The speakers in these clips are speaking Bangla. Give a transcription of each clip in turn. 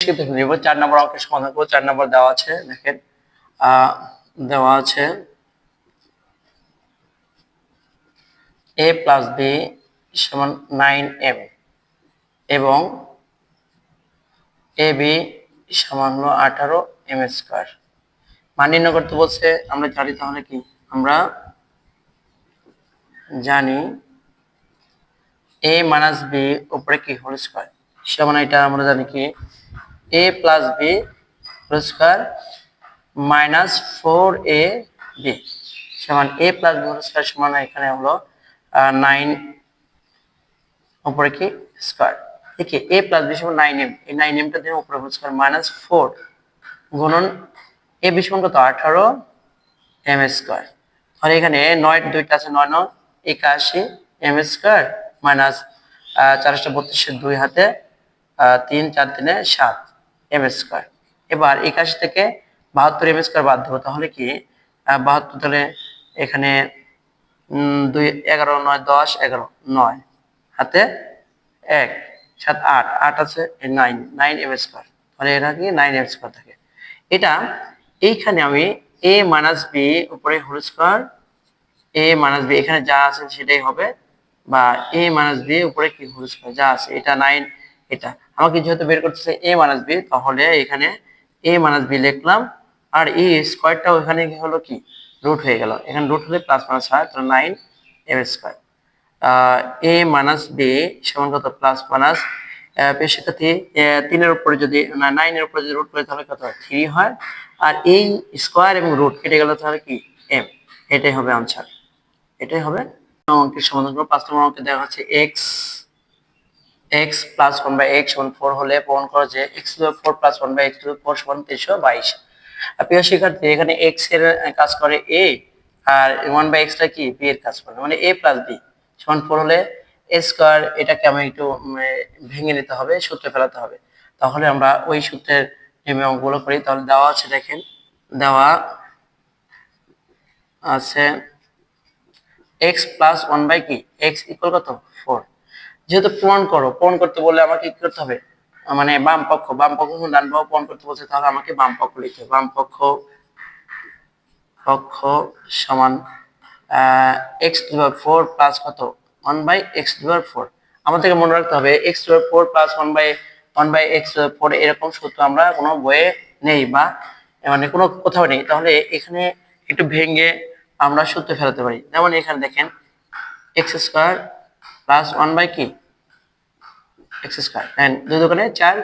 এবার চার নম্বর অঙ্কের সমাধান করব চার নম্বর দেওয়া আছে, দেখেন। দেওয়া আছে। এ প্লাস বি সমান নাইন এম এবং এ বি সমান হলো আঠারো এম স্কোয়ার মান নির্ণয় করতে বলছে, আমরা জানি তাহলে কি? আমরা জানি এ মাইনাস বি উপরে কি হোল স্কোয়ার সমান এটা আমরা জানি কি? A plus B whole minus four A B সমান এ প্লাস বি হোল সমান এখানে হলো নাইন উপরে কি? স্কোয়ার দেখি এ প্লাস বি সমান নাইন এম এই নাইন এমটা দিয়ে উপরে হোল মাইনাস ফোর গুণন এ বি সমান কত? আঠারো এম স্কোয়ার তাহলে এখানে নয়, দুইটা আছে নয় নয়, একাশি এম স্কোয়ার মাইনাস চারশো বত্রিশের দুই হাতে তিন, চার, তিনে সাত। M square. এবার একাশি থেকে বাহাত্তর এম স্কোয়ার বাদ দেবো, তাহলে কি? বাহাত্তর তাহলে এখানে দুই, এগারো, নয়, দশ, এগারো, নয়, হাতে এক, সাত, আট আট আছে নাইন নাইন এম স্কোয়ার। তাহলে এটা কি? নাইন এম স্কোয়ার থাকে। এটা এইখানে আমি এ মাইনাস বি উপরে whole square A minus B এখানে যা আছে সেটাই হবে, বা এ মাইনাস বি উপরে কি হোল স্কোয়ার যা আছে, এটা নাইন এটা। আমাকে যেহেতু বের করতেছে এ মাইনাস বি তাহলে এখানে এ মাইনাস বি লিখলাম। আর এই স্কোয়ারটা ওখানে হলো কি? রুট হয়ে গেল। এখানে রুট হলে প্লাস মাইনাস হয় তাহলে nine M square A minus B সমান কত? প্লাস মাইনাস পেশিটাতে তিনের উপরে যদি নাইনের উপরে যদি রুট করে, তাহলে কত থ্রি হয়। আর এই স্কোয়ার এবং রুট কেটে গেলে, তাহলে কি? এম এটাই হবে আনসার এটাই হবে। অঙ্কের সমাধান পাঁচ নম্বর অঙ্কে দেখা হচ্ছে x x plus one by x সমান ফোর হলে প্রমাণ করো যে x to four plus one by x to four সমান তিনশো বাইশ। প্রিয় শিক্ষার্থী, এখানে এক্সের কাজ করে এ আর ওয়ান বাই এক্সটা কি? বি এর কাজ করে মানে এ প্লাস বি সমান ফোর হলে এ স্কোয়ার এটাকে আমি একটু ভেঙে নিতে হবে, সূত্রে ফেলাতে হবে। তাহলে আমরা ওই সূত্রের নিয়মে অঙ্কগুলো করি। তাহলে দেওয়া আছে, দেখেন, দেওয়া আছে এক্স প্লাস ওয়ান বাই কি? এক্স ইকুয়াল কত? ফোর যেহেতু প্রমাণ করো প্রমাণ করতে বললে আমাকে কি করতে হবে? মানে বাম পক্ষ বাম পক্ষ ডান পক্ষ প্রমাণ করতে বলছে, তাহলে আমাকে বাম পক্ষ লিখতে বাম পক্ষ পক্ষ সমান এক্স টু ফোর প্লাস কত? One by X to four আমাদেরকে মনে রাখতে হবে X to four plus one by one by X four এরকম সূত্র আমরা কোনো বইয়ে নেই বা মানে কোনো কোথাও নেই। তাহলে এখানে একটু ভেঙে আমরা সূত্র ফেলাতে পারি। যেমন এখানে দেখেন X square plus one by কি? এক্স স্কোয়ার দুই দোকানে চার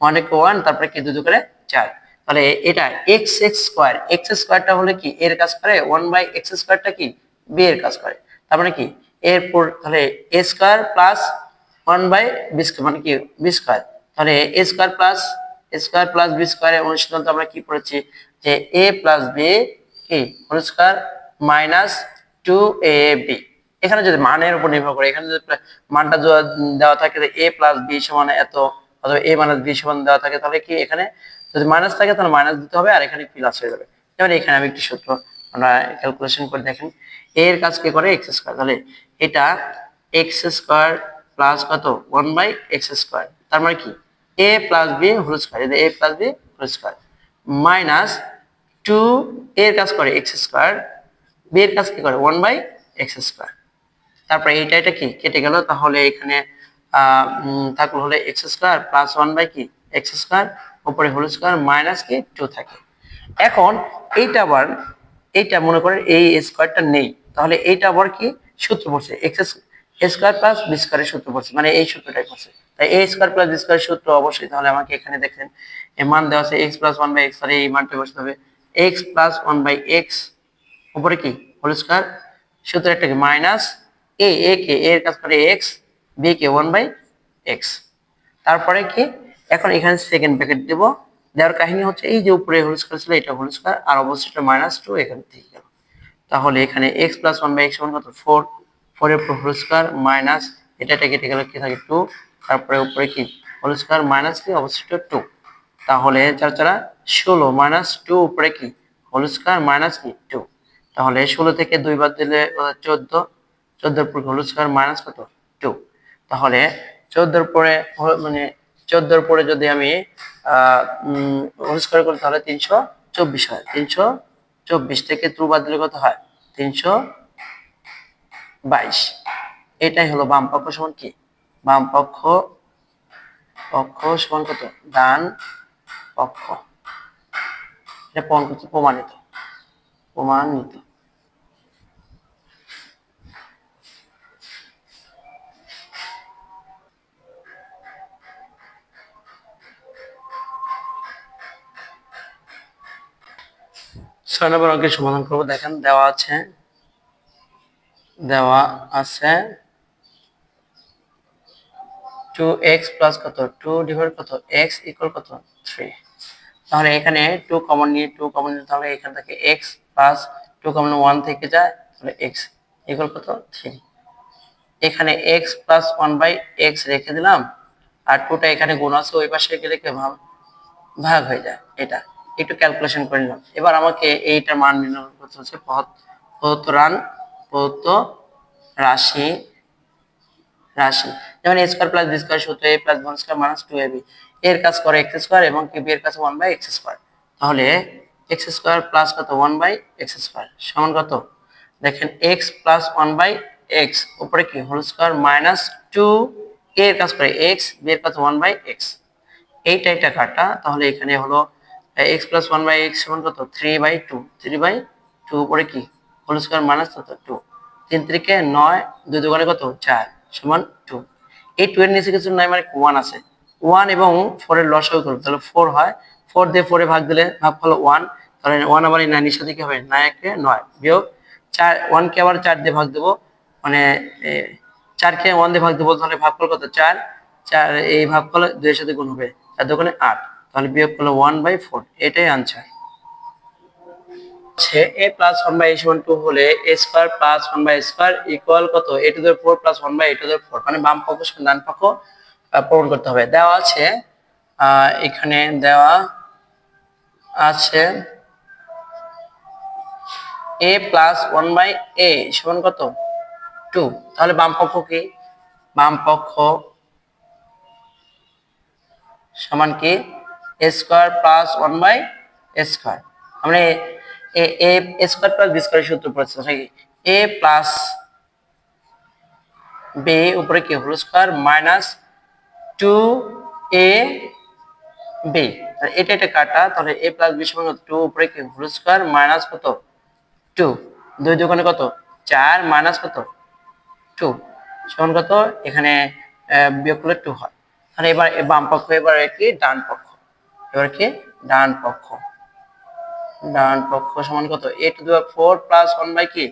ওয়ান ওয়ান তারপরে কি দুই দোকানে চার? তাহলে এটা এক্স এক্স স্কোয়ার এক্স স্কোয়ারটা হলে কি এর কাজ করে? ওয়ান বাই এক্স স্কোয়ারটা কি? বি এর কাজ করে। তার মানে কি? এরপর তাহলে A square plus one by B square মানে কি? বি স্কোয়ার তাহলে A square plus A square plus B স্কোয়ারের অনুশীলন আমরা কি পড়েছি? যে এ প্লাস বি কি? Whole square minus two A B এখানে যদি মানের উপর নির্ভর করে, এখানে যদি মানটা দেওয়া থাকে এ প্লাস বি সমান এত, অথবা এ মাইনাস বি সমান দেওয়া থাকে, তাহলে কি এখানে যদি মাইনাস থাকে, তাহলে মাইনাস দিতে হবে, আর এখানে প্লাস হয়ে যাবে। যেমন এখানে আমি একটি সূত্র, আমরা ক্যালকুলেশন করে দেখেন এ এর কাজ কি করে? এক্স স্কোয়ার তাহলে এটা এক্স স্কোয়ার প্লাস কত? ওয়ান বাই এক্স স্কোয়ার তার মানে কি? A plus B whole square A plus B whole square minus two এর কাজ করে এক্স স্কোয়ার বি এর কাজ কি করে? ওয়ান বাই এক্স স্কোয়ার তারপরে এইটা এটা কি? কেটে গেল, তাহলে এখানে থাকল হলে X square plus one by কি? এক্স স্কোয়ার উপরে হোল স্কোয়ার মাইনাস কি? টু থাকে। এখন এইটা আবার, এইটা মনে করেন এই স্কোয়ারটা নেই। তাহলে এইটা আবার কি? সূত্র পড়ছে। এক্স স্কোয়ার প্লাস বি স্কোয়ারের সূত্র পড়ছে। মানে এই সূত্রটাই পড়ছে। তাই এ স্কোয়ার প্লাস বি স্কোয়ারের সূত্র অবশ্যই তাহলে আমাকে এখানে দেখেন এই মান দেওয়া আছে X plus one by X তাহলে এই মানটা বসতে হবে। X plus one by X উপরে কি? হোল স্কোয়ার সূত্র একটা কি? মাইনাস এ এ কে এর কাজ করে এক্স, বি কে ওয়ান বাই এক্স। তারপরে কি? এখন এখানে সেকেন্ড ব্র্যাকেট দেব। দেওয়ার কাহিনী হচ্ছে এই যে উপরে হোল স্কোয়ার ছিল, এটা হোল স্কোয়ার আর অবশ্যই মাইনাস টু এখান থেকে গেল। তাহলে এখানে X plus one by X সমান কত? ফোর ফোর এর হোল স্কোয়ার মাইনাস এটা কেটে গেলে কি? থাকে টু তারপরে উপরে কি? হোল স্কোয়ার মাইনাস কি? অবশ্যই টু তাহলে চার চারা ষোলো মাইনাস টু উপরে কি? হোল স্কোয়ার মাইনাস কি? টু তাহলে ষোলো থেকে দুই বার দিলে চোদ্দ। চোদ্দোর পর হোল স্কোয়ার মাইনাস কত? টু তাহলে চোদ্দোর পরে মানে চোদ্দোর পরে যদি আমি হোল স্কোয়ার করি তাহলে তিনশো চব্বিশ হয়। তিনশো চব্বিশ থেকে ত্রু বাদ দিলে কত হয়? তিনশো বাইশ। এটাই হলো বাম পক্ষ সমান কি? বাম পক্ষ পক্ষ সমান কত? ডান পক্ষ। এটা প্রমাণ- প্রমাণিত। প্রমাণিত। ছয় নম্বর অঙ্কের সমাধান করব। দেখেন, দেওয়া আছে দেওয়া আছে টু এক্স প্লাস কত? টু ডিভাইড কত? এক্স ইকুয়াল কত? থ্রি তাহলে এখানে টু কমন নিয়ে টু কমন নিয়ে তাহলে এখান থেকে X plus two common one থেকে যায়, তাহলে এক্স ইকুয়াল কত? থ্রি এখানে X plus one by X রেখে দিলাম, আর টুটা এখানে গুণ আছে, ওই পাশে গেলে ভাগ হয়ে যায়, এটা। একটু ক্যালকুলেশন করে নিলাম। এবার আমাকে এইটার মান নির্ণয় করতে হচ্ছে প্রদত্ত রান প্রদত্ত রাশি রাশি। যেমন A square plus B square সূত্র A plus one square minus two A B এর কাজ করে এক্স স্কোয়ার এবং কি বি এর কাছে ওয়ান বাই এক্স স্কোয়ার তাহলে এক্স স্কোয়ার প্লাস কত? ওয়ান বাই এক্স স্কোয়ার সমান কত? দেখেন X plus one by X উপরে কি? হোল স্কোয়ার মাইনাস টু এর কাজ করে এক্স বি এর কাছে ওয়ান বাই এক্স এইটা এটা কাটা। তাহলে এখানে হলো X plus one by X সমান কত? Three by two three by two উপরে কি? হোল স্কোয়ার মাইনাস কত? টু তিন তিরিকে নয়, দুই দোকানে কত? চার, সমান টু এই টু এর নিচে কিছু নয় মানে ওয়ান আছে। ওয়ান এবং ফোর এর লসাগু করবে তাহলে ফোর হয়। ফোর দিয়ে ফোরে ভাগ দিলে ভাগ হলো ওয়ান তাহলে ওয়ান আবার এই নাইনের সাথে কি হবে? নয় একে নয়। বিয়োগ চার ওয়ানকে আবার চার দিয়ে ভাগ দেবো। মানে চারকে ওয়ান দিয়ে ভাগ দেবো। তাহলে ভাগ করল কত? চার। চার, এই ভাগ করলে দুইয়ের সাথে গুণ হবে। চার দোকানে আট। তাহলে বিয়োগ করল ওয়ান বাই ফোর এটাই আনসার হচ্ছে এ প্লাস ওয়ান বাই সমান টু হলে A square plus one by square equal কত? A to the four plus one by A to the four মানে বাম পক্ষ ডান পক্ষ আহ, প্রমাণ করতে হবে। দেওয়া আছে এখানে দেওয়া আছে A plus one by A সমান কত? টু তাহলে বাম পক্ষ কি? বাম পক্ষ সমান কি? Square plus one by square আমরা এ স্কোয়ার প্লাস বি সূত্র এ প্লাস বি উপরে কি whole square minus two A B এটা এটা কাটা, তাহলে এ প্লাস বি সমান টু উপরে কি স্কোয়ার মাইনাস কত? টু দুই দোকানে কত? চার মাইনাস কত? টু সমান কত? এখানে বিয়োগ করলে টু হয়। তাহলে এবার বাম পক্ষ, এবার কি? ডান পক্ষ। এবার কি? ডান পক্ষ। ডান পক্ষ সমান কত? A to the power four plus one by কি?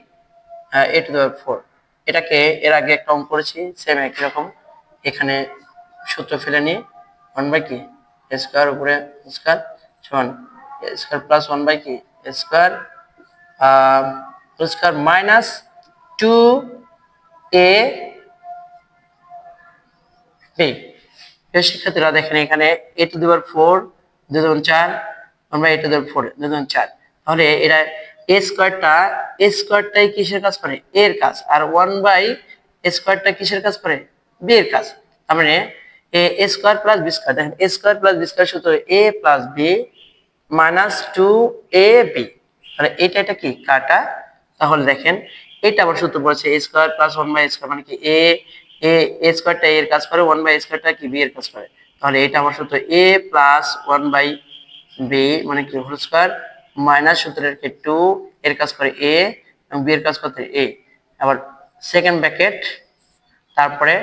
A to the power four. এটাকে এর আগে একটা অঙ্ক করেছি সেম একই রকম। এখানে সূত্র ফেলে নিয়ে ওয়ান বাই কি? স্কোয়ার উপরে স্কোয়ার সমান স্কোয়ার প্লাস ওয়ান বাই কি? Square square minus two A B. শিক্ষার্থীরা, দেখেন এখানে এ টু দেওয়ার ফোর দুই দুগুণ চার, আমরা এ টু দেওয়ার ফোর দুই দুগুণ চার। তাহলে এরা এ স্কোয়ারটা এ স্কোয়ারটাই কিসের কাজ করে? এর কাজ। আর ওয়ান বাই স্কোয়ারটা কিসের কাজ করে? বি এর কাজ। তার মানে A square plus B square দেখেন A square plus B square সূত্র A plus B minus two A B তাহলে এটা এটা কি? কাটা। তাহলে দেখেন, এটা আবার সূত্র পড়েছে A square plus one by square মানে কি? এ এ এ স্কোয়ারটা এর কাজ করে ওয়ান বাই স্কোয়ারটা কি? বি এর কাজ করে। তাহলে এটা আমার সূত্র A plus one by B মানে কি হোল স্কোয়ার মাইনাস সূত্রের কি টু এর কাজ করে এ এবং বি এর কাজ করতে এ আবার সেকেন্ড ব্র্যাকেট তারপরে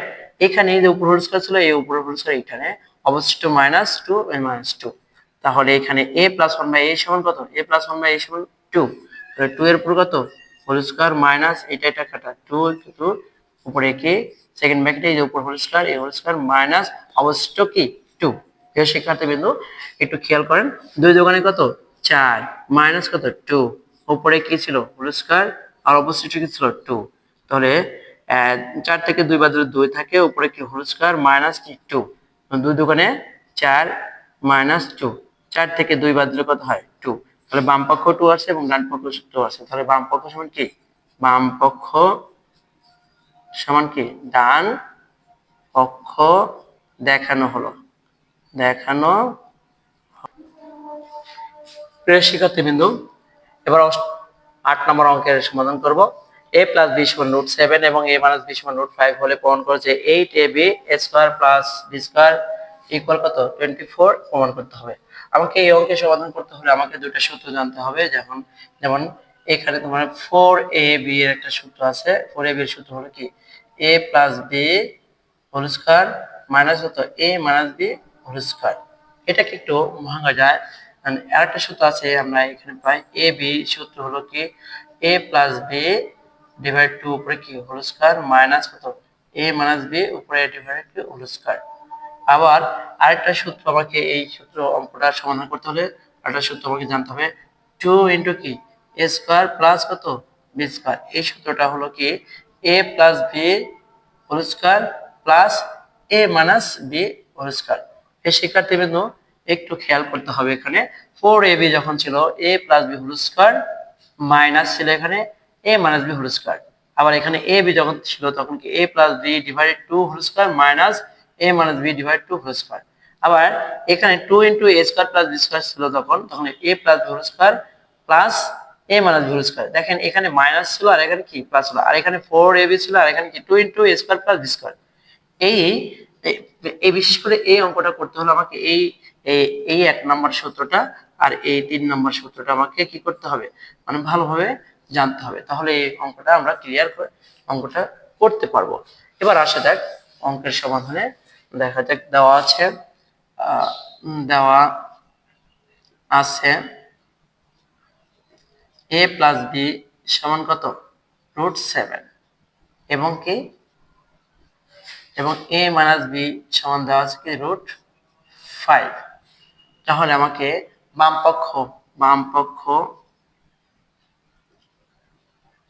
এখানে যে উপর হোল স্কোয়ার ছিল, এই উপর হোল স্কোয়ার এখানে অবশিষ্ট মাইনাস টু মাইনাস টু তাহলে এখানে A plus one by A সমান কত? A plus one by A সমান টু টু এর উপর কত? হোল স্কোয়ার মাইনাস এটা এটা কাটা। টু টু উপরে কি? সেকেন্ড ব্র্যাকেটে এই যে উপর হোল স্কোয়ার এই হোল স্কোয়ার মাইনাস অবশিষ্ট কি? টু প্রিয় শিক্ষার্থী বিন্দু একটু খেয়াল করেন। দুই দোকানে কত? চার। মাইনাস কত? টু উপরে কি ছিল? হোল স্কোয়ার আর অবশিষ্ট কি ছিল? টু তাহলে চার থেকে দুই দিলে দুই থাকে, উপরে কি? হোল স্কোয়ার মাইনাস কি? টু দুই দোকানে চার মাইনাস টু চার থেকে দুই বাদ দিলে কত হয়? টু তাহলে বাম পক্ষ টু আছে এবং ডান পক্ষ টু আছে। তাহলে বাম পক্ষ সমান কি? বাম পক্ষ সমান কি? ডান পক্ষ দেখানো হলো। দেখানো প্রিয় শিক্ষার্থীবৃন্দু, এবার আট নম্বর অঙ্কের সমাধান করব। এ প্লাস বি সমান রুট সেভেন এবং এ মাইনাস বি সমান রুট ফাইভ হলে প্রমাণ করেছে eight A B square plus B square equal কত? টোয়েন্টি ফোর প্রমাণ করতে হবে। আমাকে এই অঙ্কের সমাধান করতে হলে আমাকে দুটো সূত্র জানতে হবে, যেমন যেমন এখানে তোমার ফোর এ বি এর একটা সূত্র আছে। ফোর এ বি এর সূত্র হলো কি? A plus B whole square minus কত A minus B whole square এটাকে একটু ভাঙা যায়। And আরেকটা সূত্র আছে, আমরা এখানে পাই এ বি সূত্র হলো কি? A plus B divide two উপরে কি? হোল স্কোয়ার মাইনাস কত? এ মাইনাস বি উপরে ডিভাইড টু হোল স্কোয়ার আবার আরেকটা সূত্র আমাকে এই সূত্র অঙ্কটা সমাধান করতে হলে, আরেকটা সূত্র আমাকে জানতে হবে। টু ইন্টু কি? এ স্কোয়ার প্লাস কত? বি স্কোয়ার এই সূত্রটা হলো কি? A plus B whole square plus A minus B whole square এই শিক্ষার্থীবৃন্দ একটু খেয়াল করতে হবে এখানে। ফোর এ বি যখন ছিল A plus B whole square minus ছিল এখানে A minus B whole square আবার এখানে এ বি যখন ছিল, তখন কি? A plus B divided two whole square minus A minus B divide two whole square আবার এখানে two into A square plus B square ছিল তখন তখন A plus B whole square plus A minus whole square দেখেন, এখানে মাইনাস ছিল আর এখানে কি? প্লাস ছিল আর এখানে ফোর এ বি ছিল আর এখানে কি? Two into square plus B square এই এই- বিশেষ করে এই অঙ্কটা করতে হলে আমাকে এই এই- এক নম্বর সূত্রটা আর এই তিন নম্বর সূত্রটা আমাকে কি করতে হবে? মানে ভালোভাবে জানতে হবে। তাহলে এই অঙ্কটা আমরা ক্লিয়ার করে, অঙ্কটা করতে পারব। এবার আসা যাক অঙ্কের সমাধানে। দেখা যাক, দেওয়া আছে দেওয়া আছে। এ প্লাস বি সমান কত? রুট সেভেন এবং কি? এবং এ মাইনাস বি সমান দেওয়া আছে কি? রুট ফাইভ তাহলে আমাকে বাম পক্ষ পক্ষ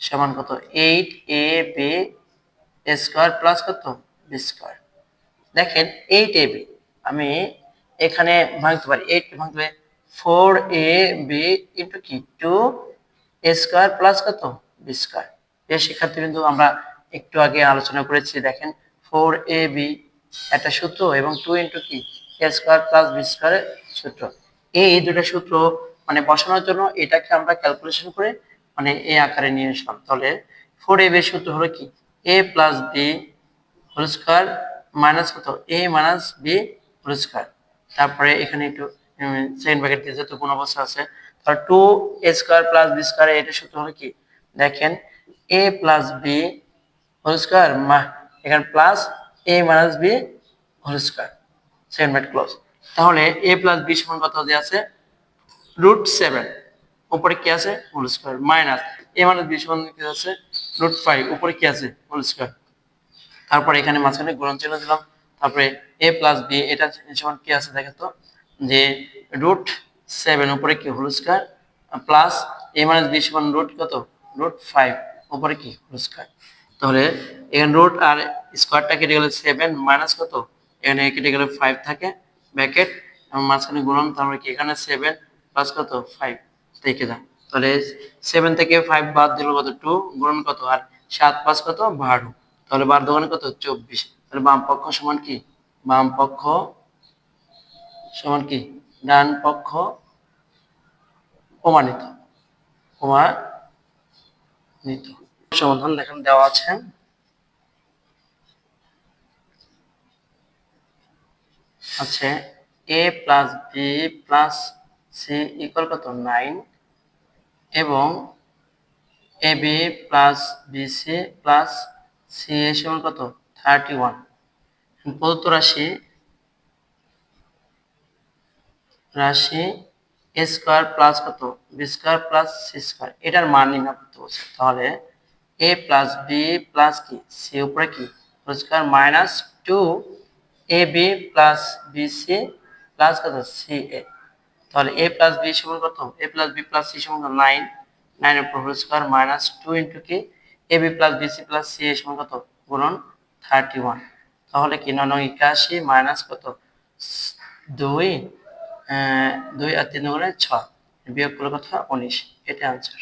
সমান কত? Eight A B square plus কত? বি স্কোয়ার দেখেন এইট এ বি আমি এখানে ভাঙতে পারি। এইট ভাঙতে পারি ফোর এ বি ইন্টু কি? টু এ স্কোয়ার প্লাস কত? বি স্কোয়ার এই শিক্ষার্থীবৃন্দু, আমরা একটু আগে আলোচনা করেছি, দেখেন ফোর এ বি একটা সূত্র, এবং টু ইন্টু কি? এ স্কোয়ার প্লাস বি স্কোয়ারের সূত্র। এই দুটো সূত্র মানে বসানোর জন্য এটাকে আমরা ক্যালকুলেশন করে মানে এ আকারে নিয়ে আসলাম। তাহলে ফোর এ বি সূত্র হলো কি? A plus B whole square minus কত? A minus B whole square তারপরে এখানে একটু সেকেন্ড ব্র্যাকেট দিয়ে যেহেতু কোন অবস্থা আছে তাহলে two A square plus B square এটা সূত্র হলো কি? দেখেন A plus B whole square এখানে plus A minus B whole square second bracket close তাহলে এ প্লাস বি সমান কত দিয়ে আছে রুট সেভেন উপরে কি আছে? Whole square minus A minus B সমান কি আছে রুট ফাইভ উপরে কি আছে? হোল স্কোয়ার তারপরে এখানে মাঝখানে গুণন চিহ্ন দিলাম, তারপরে এ প্লাস বি এটা সমান কি আছে দেখে তো? যে রুট সেভেন উপরে কি? Whole square plus A minus B সমান রুট কত? রুট ফাইভ উপরে কি? হোল স্কোয়ার তাহলে এখানে রুট আর স্কোয়ারটা কেটে গেলে সেভেন মাইনাস কত? এখানে কেটে গেলে ফাইভ থাকে ব্যাকেট মাঝখানে গুণন তারপরে কি? এখানে সেভেন প্লাস কত? ফাইভ থেকে দাও তাহলে সেভেন থেকে ফাইভ বাদ দিল কত? টু গুণন কত? আর সাত পাঁচ কত? বারো। তাহলে বার দোকানে কত? চব্বিশ। তাহলে বাম পক্ষ সমান কি? বাম পক্ষ সমান কি? ডান পক্ষ প্রমাণিত প্রমাণিত। সমাধান এখানে দেওয়া আছে। আছে A plus B plus C equal কত? নাইন এবং A B plus B C plus C A সমান কত? থার্টি ওয়ান প্রদত্ত রাশি রাশি এ স্কোয়ার প্লাস কত? B square plus C square এটার মান নির্ণয় করতে বলছে। তাহলে এ প্লাস বি প্লাস কি? সি উপরে কি? Square minus two A B plus B C plus কত? সি এ তাহলে এ প্লাস বি সমান কত? A plus B plus C সমান নাইন নাইন উপর whole square minus two into কি? A B plus B C plus C A সমান কত? গুণন থার্টি ওয়ান তাহলে কি? নয় একাশি মাইনাস কত? দুই দুই আর তিন গুণে ছয়। বিয়োগ করলে কত? হয় উনিশ। এটা আনসার